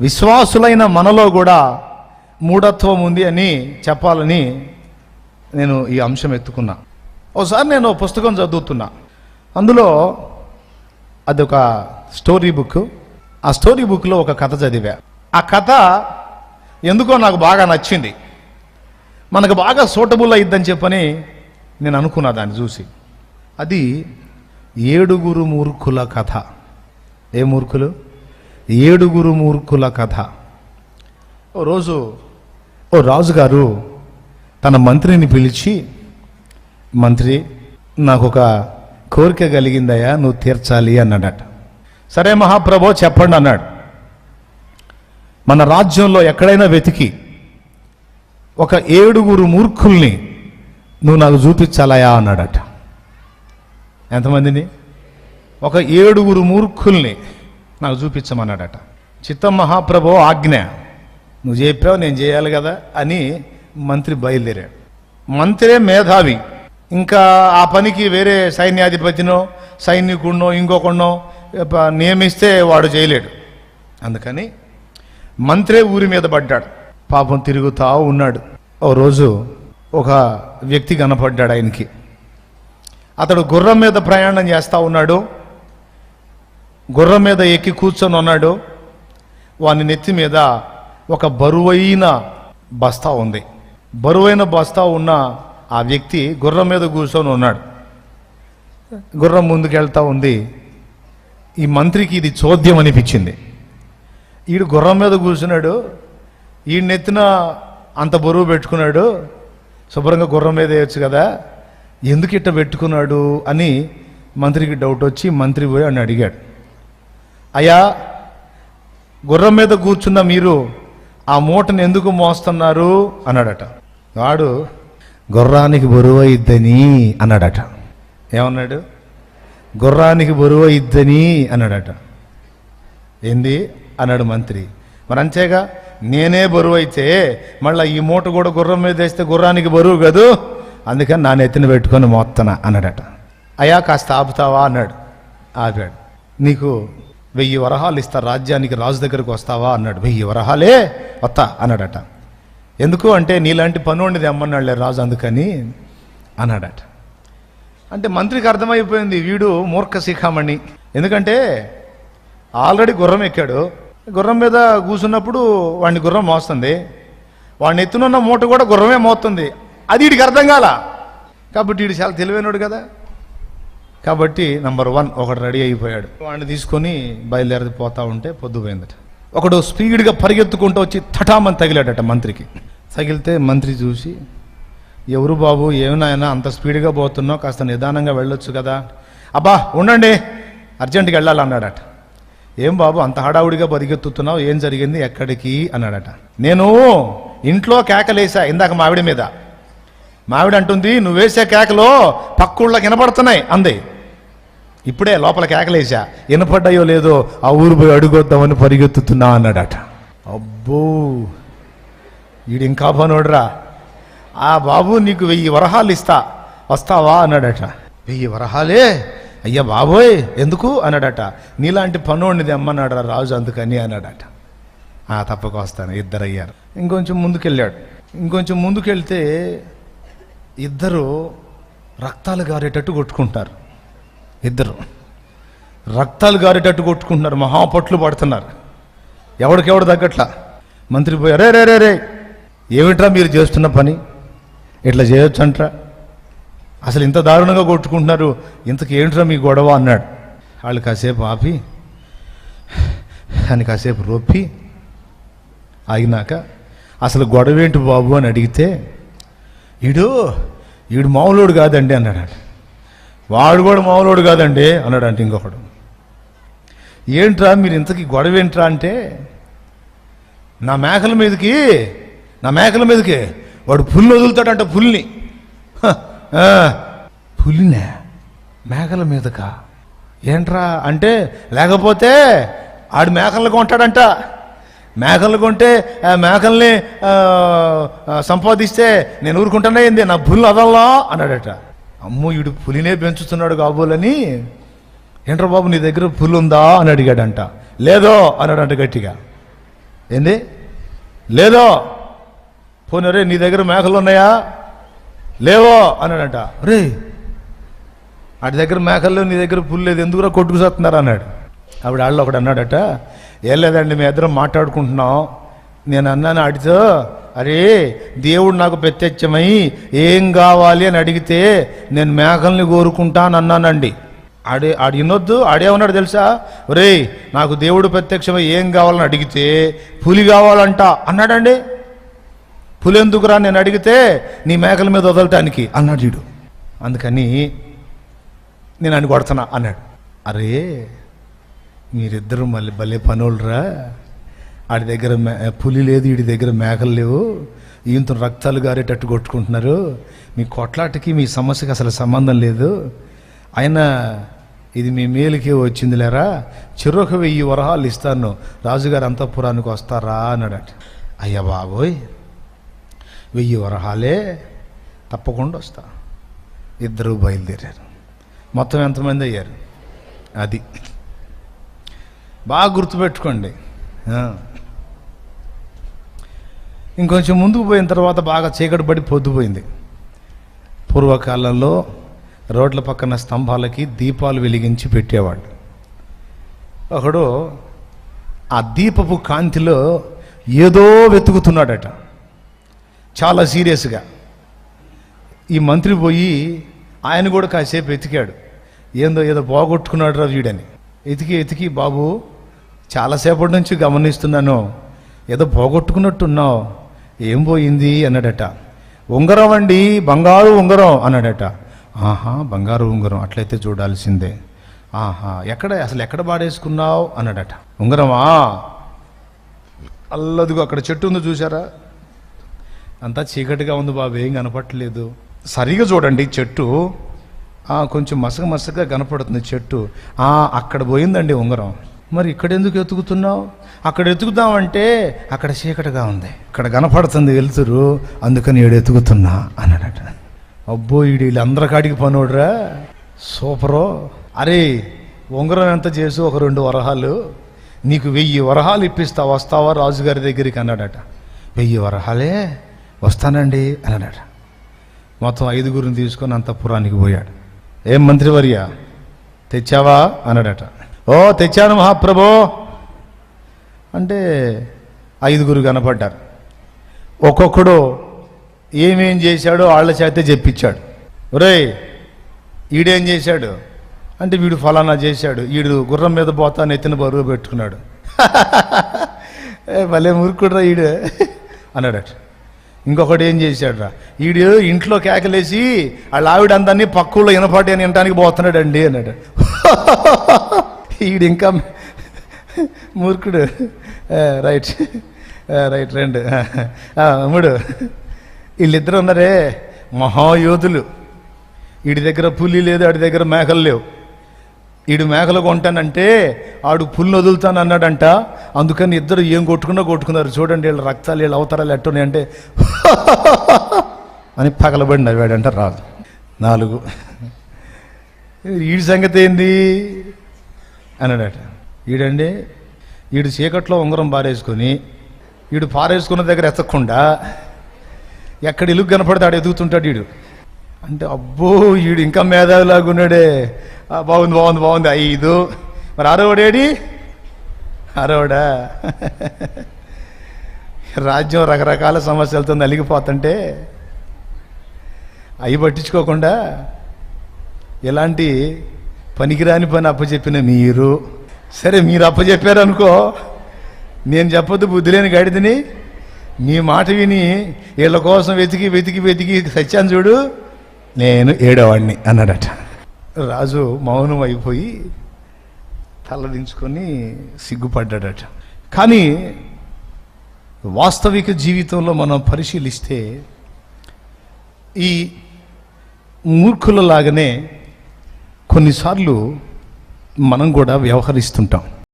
విశ్వాసులైన మనలో కూడా మూఢత్వం ఉంది అని చెప్పాలని నేను ఈ అంశం ఎత్తుకున్నా. ఒకసారి నేను పుస్తకం చదువుతున్నా. అందులో అదొక స్టోరీ బుక్. ఆ స్టోరీ బుక్లో ఒక కథ చదివా. ఆ కథ ఎందుకో నాకు బాగా నచ్చింది. మనకు బాగా సూటబుల్ అయిద్దని చెప్పని నేను అనుకున్నా దాన్ని చూసి. అది ఏడుగురు మూర్ఖుల కథ. ఏ మూర్ఖులు? ఏడుగురు మూర్ఖుల కథ. ఓ రోజు ఓ రాజుగారు తన మంత్రిని పిలిచి మంత్రి నాకు ఒక కోరిక కలిగిందయ్యా నువ్వు తీర్చాలి అన్నాడట. సరే మహాప్రభో చెప్పండి అన్నాడు. మన రాజ్యంలో ఎక్కడైనా వెతికి ఒక ఏడుగురు మూర్ఖుల్ని నువ్వు నాకు చూపించాలయా అన్నాడట. ఎంతమందిని? ఒక ఏడుగురు మూర్ఖుల్ని నాకు చూపించమన్నాడట. చిత్తం మహాప్రభు ఆజ్ఞ. నువ్వు చెప్పావు నేను చేయాలి కదా అని మంత్రి బయలుదేరాడు. మంత్రే మేధావి. ఇంకా ఆ పనికి వేరే సైన్యాధిపతినో సైనికుడినో ఇంకొకడినో నియమిస్తే వాడు చేయలేడు. అందుకని మంత్రే ఊరి మీద పడ్డాడు. పాపం తిరుగుతా ఉన్నాడు. ఓ రోజు ఒక వ్యక్తి కనపడ్డాడు ఆయనకి. అతడు గుర్రం మీద ప్రయాణం చేస్తూ ఉన్నాడు. గుర్రం మీద ఎక్కి కూర్చొని ఉన్నాడు. వాని నెత్తి మీద ఒక బరువైన బస్తా ఉంది. బరువైన బస్తా ఉన్న ఆ వ్యక్తి గుర్రం మీద కూర్చొని ఉన్నాడు. గుర్రం ముందుకెళ్తా ఉంది. ఈ మంత్రికి ఇది చోద్యం అనిపించింది. ఈడు గుర్రం మీద కూర్చున్నాడు. ఈ నెత్తిన అంత బరువు పెట్టుకున్నాడు. శుభ్రంగా గుర్రం మీద వేయచ్చు కదా. ఎందుకు ఇట్ట పెట్టుకున్నాడు అని మంత్రికి డౌట్ వచ్చి మంత్రి పోయి అని అడిగాడు. అయ్యా గుర్రం మీద కూర్చున్న మీరు ఆ మూటను ఎందుకు మోస్తున్నారు? అన్నాడట. వాడు గుర్రానికి బరువు అయిద్దని అన్నాడట. ఏమన్నాడు? గుర్రానికి బరువు అయిద్దని అన్నాడట. ఏంది? అన్నాడు మంత్రి. మరి అంతేగా నేనే బరువు అయితే మళ్ళీ ఈ మూట కూడా గుర్రం మీద వేస్తే గుర్రానికి బరువు కదూ? అందుకని నా నెత్తిన పెట్టుకొని మోత్తన అన్నాడట. అయ్యా కాస్త ఆపుతావా? అన్నాడు. ఆపాడు. నీకు వెయ్యి వరహాలు ఇస్తా రాజ్యానికి రాజు దగ్గరకు వస్తావా అన్నాడు. వెయ్యి వరహాలే వస్తా అన్నాడట. ఎందుకు అంటే నీలాంటి పనుండి తెమ్మన్నాడులే రాజు అందుకని అన్నాడట. అంటే మంత్రికి అర్థమైపోయింది వీడు మూర్ఖ శిఖామణి. ఎందుకంటే ఆల్రెడీ గుర్రం ఎక్కాడు. గుర్రం మీద కూసున్నప్పుడు వాడిని గుర్రం మోస్తుంది. వాడిని ఎత్తునున్న మూట కూడా గుర్రమే మోస్తుంది అది వీడికి అర్థం కాల? కాబట్టి వీడు చాలా తెలివైనడు కదా. కాబట్టి నంబర్ వన్ ఒకడు రెడీ అయిపోయాడు. వాడిని తీసుకొని బయలుదేరి పోతా ఉంటే పొద్దుపోయిందట. ఒకడు స్పీడ్గా పరిగెత్తుకుంటూ వచ్చి తటామని తగిలాడట మంత్రికి. తగిలితే మంత్రి చూసి ఎవరు బాబు? ఏమైనా అంత స్పీడ్గా పోతున్నావు కాస్త నిదానంగా వెళ్ళొచ్చు కదా. అబ్బా ఉండండి అర్జెంటుగా వెళ్ళాలన్నాడట ఏం బాబు అంత హడావుడిగా పరిగెత్తుతున్నావు ఏం జరిగింది ఎక్కడికి? అన్నాడట. నేను ఇంట్లో కేకలేసా ఇందాక మావిడి మీద. మావిడ అంటుంది నువ్వేసే కేకలో పక్కుళ్ళకి వినపడుతున్నాయి అంది. ఇప్పుడే లోపల కేకలేసా వినపడ్డాయో లేదో ఆ ఊరు పోయి అడుగొద్దామని పరిగెత్తుతున్నా అన్నాడట. అబ్బో వీడు ఇంకా పనోడ్రా. ఆ బాబు నీకు వెయ్యి వరహాలు ఇస్తా. వస్తావా అన్నాడట. వెయ్యి వరహాలే? అయ్యా బాబోయ్ ఎందుకు? అన్నాడట. నీలాంటి పనోడిని తెమ్మన్నాడు రాజు అందుకని అన్నాడట. ఆ తప్పక వస్తాను ఇద్దరు అయ్యారు ఇంకొంచెం ముందుకెళ్ళాడు. ఇంకొంచెం ముందుకెళ్తే ఇద్దరు రక్తాలు గారేటట్టు కొట్టుకుంటారు. ఇద్దరు. రక్తాలు గారేటట్టు కొట్టుకుంటున్నారు మహాపట్లు పడుతున్నారు. ఎవడికెవడు తగ్గట్లా? మంత్రి పోయి రే రే రే రే ఏమిట్రా మీరు చేస్తున్న పని? ఇట్లా చేయొచ్చు అంట్రా అసలు ఇంత దారుణంగా కొట్టుకుంటున్నారు ఇంతకు ఏంట్రా మీ గొడవ? అన్నాడు. వాళ్ళు కాసేపు ఆపి అని కాసేపు రొప్పి ఆగినాక అసలు గొడవ ఏంటి బాబు? అని అడిగితే ఈడు ఈడు మామూలుడు కాదండి అన్నాడు. వాడు కూడా మామూలుడు కాదండి అన్నాడు అంటే ఇంకొకడు. ఏంట్రా మీరు ఇంతకీ గొడవ ఏంట్రా అంటే నా మేకల మీదకి నా మేకల మీదకి వాడు పుల్ని వదులుతాడంట పుల్ని పులినే మేకల మీదకా? ఏంట్రా అంటే లేకపోతే ఆడు మేకలను కొంటాడంట. మేకలు కొంటే ఆ మేకల్ని సంపాదిస్తే నేను ఊరుకుంటానే ఏంది నా పుల్లు అదల్లా అన్నాడట. అమ్మో వీడు పులినే పెంచుతున్నాడు కాబోలని. ఏంట్రా బాబు నీ దగ్గర పుల్లు ఉందా అని అడిగాడంట. లేదో అన్నాడంట గట్టిగా. ఏంది? లేదో. పోనీ రే నీ దగ్గర మేకలు ఉన్నాయా? లేవో అన్నాడంట. రే వాటి దగ్గర మేకల్లో నీ దగ్గర పుల్లు లేదు ఎందుకురా కొట్టుకు చేస్తున్నారు అన్నాడు. ఆవిడ వాళ్ళు ఒకడు అన్నాడట ఏం లేదండి మీ ఇద్దరం మాట్లాడుకుంటున్నాం. నేను అన్నాను ఆడితో అరే దేవుడు నాకు ప్రత్యక్షమై ఏం కావాలి అని అడిగితే నేను మేకల్ని కోరుకుంటాను అన్నానండి ఆడే ఆడు వినొద్దు ఆడేమన్నాడు తెలుసా? ఒరే నాకు దేవుడు ప్రత్యక్షమై ఏం కావాలని అడిగితే పులి కావాలంట అన్నాడండి. పులి ఎందుకురా నేను అడిగితే నీ మేకల మీద వదలటానికి అన్నాడు వీడు అందుకని నేను అని కొడుతున్నా అన్నాడు. అరే మీరిద్దరూ మళ్ళీ భలే పనులరా ఆడి దగ్గర మే- పులి లేదు వీడి దగ్గర మేకలు లేవు. ఈయంతో రక్తాలు గారేటట్టు కొట్టుకుంటున్నారు. మీ కొట్లాటకి మీ సమస్యకి అసలు సంబంధం లేదు. ఆయన ఇది మీ మేలుకే వచ్చింది లేరా? చెరొక వెయ్యి వరహాలు ఇస్తాను. రాజుగారి అంతఃపురానికి వస్తారా అన్నాడట. అయ్యా బాబోయ్ వెయ్యి వరహాలే తప్పకుండా వస్తా. ఇద్దరు బయలుదేరారు. మొత్తం ఎంతమంది అయ్యారు? అది. బాగా గుర్తుపెట్టుకోండి. ఇంకొంచెం ముందుకు పోయిన తర్వాత బాగా చీకటి పడి పొద్దుపోయింది పూర్వకాలంలో రోడ్ల పక్కన స్తంభాలకి దీపాలు వెలిగించి పెట్టేవాడు ఒకడు ఆ దీపపు కాంతిలో ఏదో వెతుకుతున్నాడట. చాలా సీరియస్గా. ఈ మంత్రి పోయి ఆయన కూడా కాసేపు ఎతికాడు ఏందో ఏదో పోగొట్టుకున్నాడు రా వీడని. ఎతికి ఎతికి బాబు చాలాసేపటి నుంచి గమనిస్తున్నాను. ఏదో పోగొట్టుకున్నట్టున్నావు. ఏం పోయింది అన్నాడట. ఉంగరం అండి బంగారు ఉంగరం అన్నాడట. ఆహా బంగారు ఉంగరం అట్లయితే చూడాల్సిందే. ఆహా ఎక్కడ అసలు ఎక్కడ పాడేసుకున్నావు అన్నాడట. ఉంగరమా? అల్లదిగో అక్కడ చెట్టు ఉందో చూసారా అంతా చీకటిగా ఉంది బాబు ఏం కనపట్లేదు సరిగా చూడండి చెట్టు. కొంచెం మసక మసకగా కనపడుతుంది చెట్టు. అక్కడ పోయిందండి ఉంగరం. మరి ఇక్కడ ఎందుకు ఎతుకుతున్నావు? అక్కడ ఎతుకుదామంటే అక్కడ చీకటిగా ఉంది. ఇక్కడ కనపడుతుంది వెళ్తురు అందుకని ఈడు ఎతుకుతున్నా అన్నాడట. అబ్బో ఈడు వీళ్ళందరి కాడికి పనోడురా. సూపరు. అరే ఉంగరం ఎంత చేసి? ఒక రెండు వరహాలు. నీకు వెయ్యి వరహాలు ఇప్పిస్తా వస్తావా రాజుగారి దగ్గరికి అన్నాడట. వెయ్యి వరహాలే? వస్తానండి అన్నాడట. మొత్తం ఐదుగురిని తీసుకొని అంతఃపురానికి పోయాడు. ఏం మంత్రివర్య? తెచ్చావా? అన్నాడట. ఓ తెచ్చాను మహాప్రభో. అంటే ఐదుగురు కనపడ్డారు. ఒక్కొక్కడు ఏమేం చేశాడో వాళ్ళ చేతే చెప్పించాడు. ఒరేయ్ ఈడేం చేశాడు? అంటే వీడు ఫలానా చేశాడు. వీడు గుర్రం మీద పోతా నెత్తిన బరువు పెట్టుకున్నాడు. ఏ భలే మురుకుడురా ఈడు. అన్నాడట. ఇంకొకటి ఏం చేశాడురా? ఈడు ఇంట్లో కేకలేసి వాళ్ళ ఆవిడ అందరినీ పక్కుల్లో ఇనపాటి అని వినటానికి పోతున్నాడండి అన్నాడు. ఈడు ఇంకా మూర్ఖుడు. రైట్. రైట్ రెండు. మూడు. వీళ్ళిద్దరు ఉన్నారే మహాయోధులు. వీడి దగ్గర పులి లేదు ఆడి దగ్గర మేకలు లేవు. వీడు మేకలు కొంటానంటే ఆడు పుల్లు వదులుతాను అన్నాడంట. అందుకని ఇద్దరు ఏం కొట్టుకున్నా కొట్టుకున్నారు. చూడండి వీళ్ళ రక్తాలు వీళ్ళ అవతారాలు ఎట్టున్నాయి అంటే అని పగలబడినారు వాడంట రాదు నాలుగు. ఈడి సంగతి ఏంది? అన్నాడట. ఈడండి ఈడు చీకట్లో ఉంగరం పారేసుకొని ఈడు పారేసుకున్న దగ్గర ఎత్తకుండా ఎక్కడ ఇలుగు కనపడతాడు ఎదుగుతుంటాడు ఈడు. అంటే అబ్బో ఈడు ఇంకా మేధావిలాగా ఉన్నాడే. బాగుంది బాగుంది బాగుంది. ఐదు. మరి ఆరోవాడేడి ఆరోవాడా? రాజ్యం రకరకాల సమస్యలతో నలిగిపోతుంటే అవి పట్టించుకోకుండా ఎలాంటి పనికిరాని పని అప్పచెప్పిన మీరు. సరే మీరు అప్పచెప్పారనుకో నేను చెప్పొద్దు బుద్ధి లేని గడిదని. మీ మాట విని వీళ్ళ కోసం వెతికి వెతికి వెతికి సత్యాన్ని చూడు. నేను ఏడవాడిని అన్నాడట. రాజు మౌనం అయిపోయి తలదించుకొని సిగ్గుపడ్డాడట. కానీ వాస్తవిక జీవితంలో మనం పరిశీలిస్తే ఈ మూర్ఖులలాగానే కొన్నిసార్లు మనం కూడా వ్యవహరిస్తుంటాం.